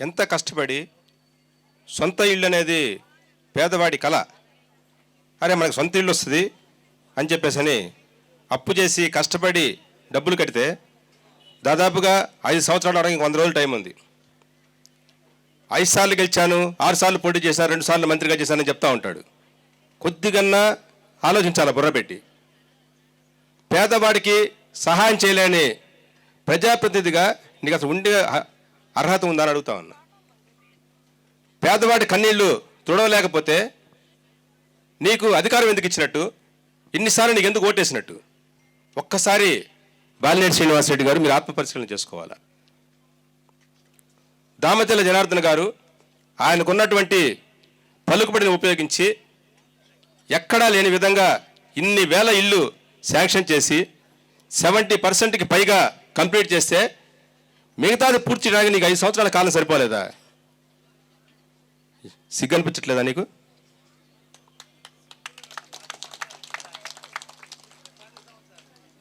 ఎంత కష్టపడి సొంత ఇల్లు అనేది పేదవాడి కళ. అరే మనకు సొంత ఇల్లు వస్తుంది అని చెప్పేసి అని అప్పు చేసి కష్టపడి డబ్బులు కడితే దాదాపుగా ఐదు సంవత్సరాలు అవడానికి వంద రోజులు టైం ఉంది. ఐదు సార్లు గెలిచాను ఆరు సార్లు పోటీ చేశాను రెండు సార్లు మంత్రిగా చేశానని చెప్తా ఉంటాడు. కొద్దిగన్నా ఆలోచించాలి బుర్రపెట్టి పేదవాడికి సహాయం చేయలేని ప్రజాప్రతినిధిగా నీకు అసలు ఉండే అర్హత ఉందని అడుగుతా ఉన్నా. పేదవాడి కన్నీళ్ళు తుడవలేకపోతే నీకు అధికారం ఎందుకు ఇచ్చినట్టు? ఇన్నిసార్లు నీకు ఎందుకు ఓటేసినట్టు? ఒక్కసారి బాలినేని శ్రీనివాసరెడ్డి గారు మీరు ఆత్మపరిశీలన చేసుకోవాలా? దామతెల్ల జనార్దన్ గారు ఆయనకున్నటువంటి పలుకుబడిని ఉపయోగించి ఎక్కడా లేని విధంగా ఇన్ని వేల ఇల్లు శాంక్షన్ చేసి సెవెంటీ పర్సెంట్కి పైగా కంప్లీట్ చేస్తే మిగతాది పూర్తి చేయడానికి నీకు ఐదు సంవత్సరాల కాలం సరిపోలేదా? సిగ్గనిపించట్లేదా నీకు?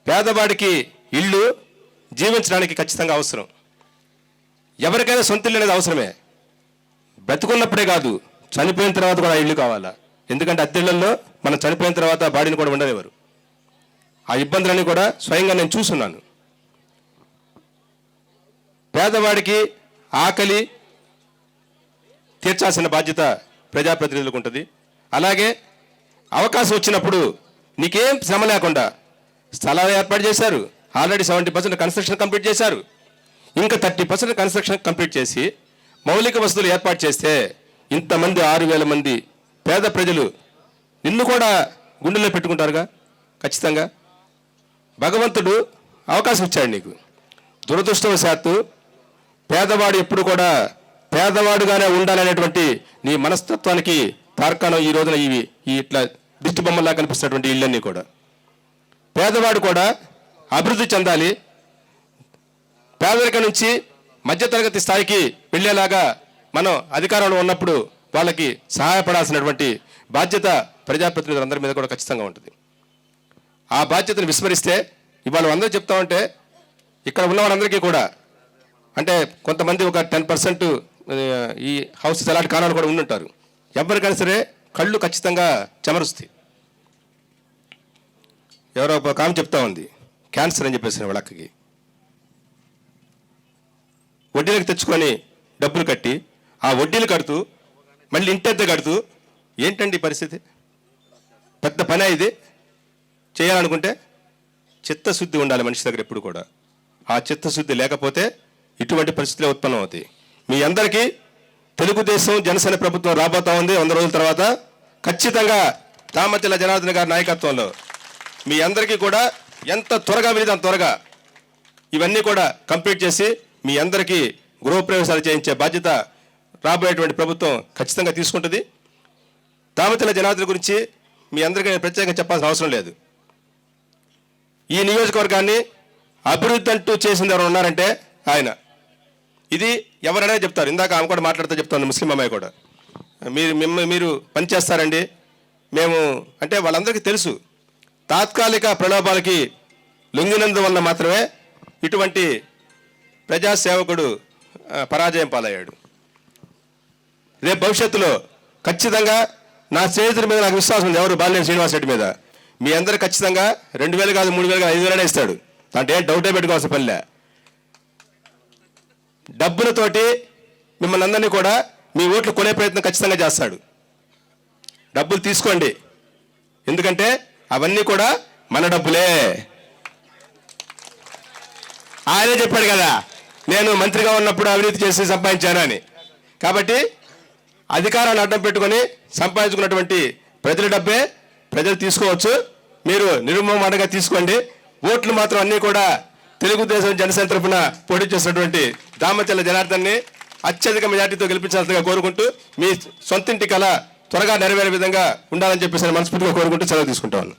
పేదవాడికి ఇల్లు జీవించడానికి ఖచ్చితంగా అవసరం. ఎవరికైనా సొంత ఇల్లు అనేది అవసరమే. బ్రతుకున్నప్పుడే కాదు చనిపోయిన తర్వాత కూడా ఆ ఇల్లు కావాలా? ఎందుకంటే అద్దెళ్ళలో మనం చనిపోయిన తర్వాత బాడీని కూడా ఉండనివ్వరు. ఆ ఇబ్బందులన్నీ కూడా స్వయంగా నేను చూస్తున్నాను పేదవాడికి ఆకలి తీర్చాల్సిన బాధ్యత ప్రజాప్రతినిధులకు ఉంటుంది. అలాగే అవకాశం వచ్చినప్పుడు నీకేం శ్రమ లేకుండా స్థలాలు ఏర్పాటు చేశారు. Already seventy percent construction complete చేశారు. ఇంకా థర్టీ పర్సెంట్ కన్స్ట్రక్షన్ కంప్లీట్ చేసి మౌలిక వసతులు ఏర్పాటు చేస్తే ఇంతమంది ఆరు వేల మంది పేద ప్రజలు నిన్ను కూడా గుండెల్లో పెట్టుకుంటారుగా? ఖచ్చితంగా. భగవంతుడు అవకాశం ఇచ్చాడు నీకు. దురదృష్టవశాత్తు పేదవాడు ఎప్పుడు కూడా పేదవాడుగానే ఉండాలనేటువంటి నీ మనస్తత్వానికి తార్కాణం ఈ రోజున ఇవి ఈ ఇట్లా దిష్టి బొమ్మలా కనిపిస్తున్నటువంటి ఇళ్ళన్నీ కూడా. పేదవాడు కూడా అభివృద్ధి చెందాలి. పేదరిక నుంచి మధ్యతరగతి స్థాయికి వెళ్ళేలాగా మనం అధికారంలో ఉన్నప్పుడు వాళ్ళకి సహాయపడాల్సినటువంటి బాధ్యత ప్రజాప్రతినిధులందరి మీద కూడా ఖచ్చితంగా ఉంటుంది. ఆ బాధ్యతను విస్మరిస్తే ఇవాళ అందరూ చెప్తా ఉంటే ఇక్కడ ఉన్న వాళ్ళందరికీ కూడా అంటే కొంతమంది ఒక టెన్ పర్సెంట్ ఈ హౌసెస్ అలాంటి కారణాలు కూడా ఉండుంటారు. ఎవరికైనా సరే కళ్ళు ఖచ్చితంగా చెమరుస్తాయి. ఎవరో ఒక కామె చెప్తా ఉంది. క్యాన్సర్ అని చెప్పేసి వాళ్ళకి వడ్డీలకు తెచ్చుకొని డబ్బులు కట్టి ఆ వడ్డీలు కడుతూ మళ్ళీ ఇంటద్దె కడుతూ ఏంటండి పరిస్థితి? పెద్ద పని ఇది. చేయాలనుకుంటే చిత్తశుద్ధి ఉండాలి మనిషి దగ్గర ఎప్పుడు కూడా. ఆ చిత్తశుద్ధి లేకపోతే ఇటువంటి పరిస్థితులే ఉత్పన్నం అవుతాయి మీ అందరికీ తెలుగుదేశం జనసేన ప్రభుత్వం రాబోతా ఉంది. వంద రోజుల తర్వాత ఖచ్చితంగా తామతిల జనార్దన్ గారి నాయకత్వంలో మీ అందరికీ కూడా ఎంత త్వరగా వీలైతే అంత త్వరగా ఇవన్నీ కూడా కంప్లీట్ చేసి మీ అందరికీ గృహప్రవేశాలు చేయించే బాధ్యత రాబోయేటువంటి ప్రభుత్వం ఖచ్చితంగా తీసుకుంటుంది. దామతిల జనార్దన్ గురించి మీ అందరికీ ప్రత్యేకంగా చెప్పాల్సిన అవసరం లేదు. ఈ నియోజకవర్గాన్ని అభివృద్ధి అంటూ చేసింది ఎవరు ఉన్నారంటే ఆయన. ఇది ఎవరైనా చెప్తారు. ఇందాక ఆమె కూడా మాట్లాడితే చెప్తాను ముస్లిం అమ్మాయి కూడా. మీరు మిమ్మల్ని మీరు పనిచేస్తారండి. మేము అంటే వాళ్ళందరికీ తెలుసు. తాత్కాలిక ప్రలోభాలకి లొంగినందువల్ల మాత్రమే ఇటువంటి ప్రజాసేవకుడు పరాజయం పాలయ్యాడు. రేపు భవిష్యత్తులో ఖచ్చితంగా నా స్నేహితుడి మీద నాకు విశ్వాసం ఉంది. ఎవరు? బాలినేని శ్రీనివాస్ రెడ్డి మీద. మీ అందరు ఖచ్చితంగా రెండు వేలు కాదు మూడు వేలు కాదు ఐదు వేలనే ఇస్తాడు. అంటే ఏం డౌటే పెట్టుకోవాల్సిన పనిలే డబ్బులతోటి మిమ్మల్ని అందరినీ కూడా మీ ఓట్లు కొనే ప్రయత్నం ఖచ్చితంగా చేస్తాడు. డబ్బులు తీసుకోండి. ఎందుకంటే అవన్నీ కూడా మన డబ్బులే. ఆయనే చెప్పాడు కదా నేను మంత్రిగా ఉన్నప్పుడు అవినీతి చేసి సంపాదించాను అని. కాబట్టి అధికారాన్ని అడ్డం పెట్టుకొని సంపాదించుకున్నటువంటి ప్రజల డబ్బే ప్రజలు తీసుకోవచ్చు. మీరు నిర్మమాటంగా తీసుకోండి. ఓట్లు మాత్రం అన్నీ కూడా తెలుగుదేశం జనసేన తరఫున పోటీ చేసినటువంటి దామచల్ల జనార్దన్ని అత్యధిక మెజార్టీతో గెలిపించాల్సిందిగా కోరుకుంటూ మీ సొంతింటి కళ త్వరగా నెరవేరే విధంగా ఉండాలని చెప్పేసి మనస్ఫూర్తిగా కోరుకుంటూ సెలవు తీసుకుంటాను